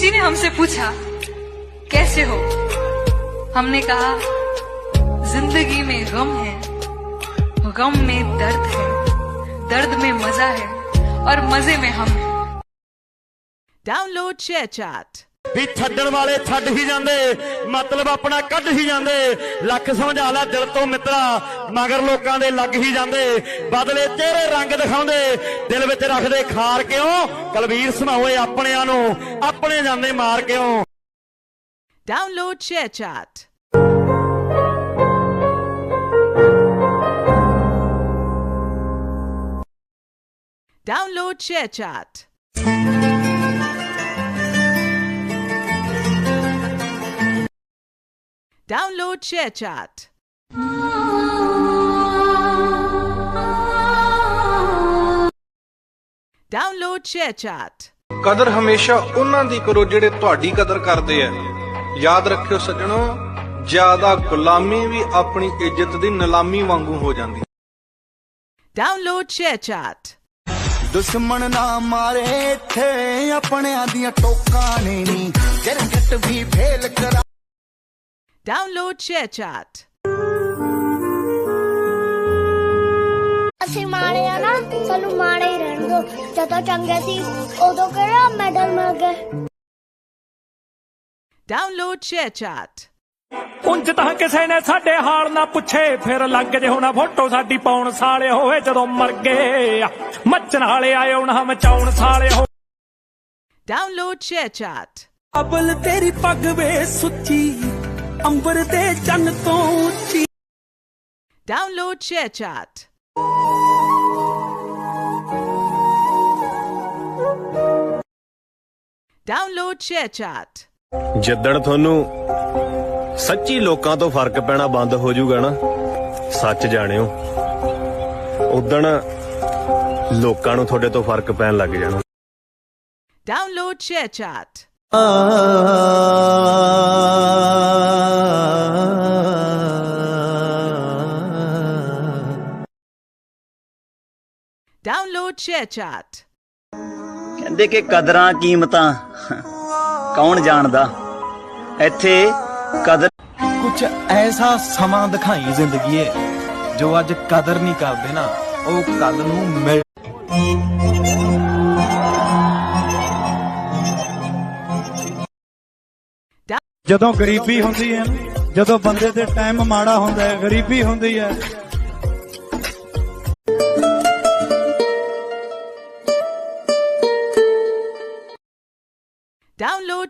किसी ने हमसे पूछा, कैसे हो हमने कहा, ज़िंदगी में गम है, गम में दर्द है, दर्द में मज़ा है और मज़े में हम डाउनलोड शेयर ShareChat. ਵੀ ਛੱਡਣ ਵਾਲੇ ਛੱਡ ਹੀ ਜਾਂਦੇ, ਮਤਲਬ ਆਪਣਾ ਕੱਢ ਹੀ ਜਾਂਦੇ ਲੱਖ ਸਮਝਾ ਲੈ ਦਿਲ ਤੋਂ ਮਿੱਤਰਾ, ਮਗਰ ਲੋਕਾਂ ਦੇ ਲੱਗ ਹੀ ਜਾਂਦੇ ਬਦਲੇ ਚਿਹਰੇ ਰੰਗ ਦਿਖਾਉਂਦੇ, ਦਿਲ ਵਿੱਚ ਰੱਖਦੇ ਖਾਰ ਕਿਉਂ ਕਲਵੀਰ ਸੁਣਾਓਏ ਆਪਣਿਆਂ ਨੂੰ, ਆਪਣੇ ਜਾਂਦੇ ਮਾਰ ਕਿਉਂ Download ShareChat. Download ShareChat. Download ShareChat. Download ShareChat. ਕਦਰ ਹਮੇਸ਼ਾ ਉਹਨਾਂ ਦੀ ਕਰੋ ਜਿਹੜੇ ਤੁਹਾਡੀ ਕਦਰ ਕਰਦੇ ਆ ਯਾਦ ਰੱਖਿਓ ਸੱਜਣੋ ਜ਼ਿਆਦਾ ਗੁਲਾਮੀ ਵੀ ਆਪਣੀ ਇੱਜ਼ਤ ਦੀ ਨਿਲਾਮੀ ਵਾਂਗੂ ਹੋ ਜਾਂਦੀ Download ShareChat. ਦੁਸ਼ਮਣ ਨਾ ਮਾਰੇ ਇੱਥੇ ਆਪਣਿਆਂ ਦੀਆਂ ਟੋਕਾਂ ਨੇ ਨੀ ਗਿਰਗਟ ਵੀ ਫੇਲ ਕਰਾ Download ShareChat. ਅਸੀਂ ਮਾੜੇ ਆ ਨਾ ਸਾਨੂੰ ਮਾੜੇ ਹੀ ਰਹਿਣ ਦੋ ਜਦੋਂ ਚੰਗੇ ਸੀ ਉਦੋਂ ਕਿਹੜਾ ਮੈਡਲ ਮਿਲ ਗਏ Download ShareChat. ਉਂਝ ਤਾਂ ਕਿਸੇ ਨੇ ਸਾਡੇ ਹਾਲ ਨਾ ਪੁੱਛੇ ਫਿਰ ਲੱਗ ਜੇ ਹੋਣਾ ਫੋਟੋ ਸਾਡੀ ਪਾਉਣ ਸਾਲੇ ਹੋਏ ਜਦੋਂ ਮਰ ਗਏ ਮੱਚਣ ਵਾਲੇ ਆਏ ਹੁਣ ਮਚਾਉਣ ਸਾਲੇ ਹੋ Download ShareChat. ਅਬਲ ਤੇਰੀ ਪੱਗ ਵੇ ਸੁੱਚੀ ਅੰਬਰ ਦੇ ਚੰਨ ਤੋਂ ਉੱਚੀ Download ShareChat. Download ShareChat. ਜਿੱਦਣ ਤੁਹਾਨੂੰ ਸੱਚੀ ਲੋਕਾਂ ਤੋਂ ਫ਼ਰਕ ਪੈਣਾ ਬੰਦ ਹੋ ਜਾਊਗਾ ਨਾ ਸੱਚ ਜਾਣਿਓ ਉਦਣ ਲੋਕਾਂ ਨੂੰ ਤੁਹਾਡੇ ਤੋਂ ਫ਼ਰਕ ਪੈਣ ਲੱਗ ਜਾਣਾ Download ShareChat. Download ShareChat. ਕਹਿੰਦੇ ਕਿ ਕਦਰਾਂ ਕੀਮਤਾਂ ਕੌਣ ਜਾਣਦਾ ਇੱਥੇ ਕਦਰ ਕੁਝ ਐਸਾ ਸਮਾਂ ਦਿਖਾਈ ਜ਼ਿੰਦਗੀ ਏ ਜੋ ਅੱਜ ਕਦਰ ਨਹੀਂ ਕਰਦੇ ਨਾ ਉਹ ਕੱਲ ਨੂੰ ਮਿਲ ਜਦੋਂ ਗਰੀਬੀ ਹੁੰਦੀ ਹੈ ਜਦੋਂ ਬੰਦੇ ਦੇ ਟਾਈਮ ਮਾੜਾ ਹੁੰਦਾ ਹੈ ਗਰੀਬੀ ਹੁੰਦੀ ਹੈ Download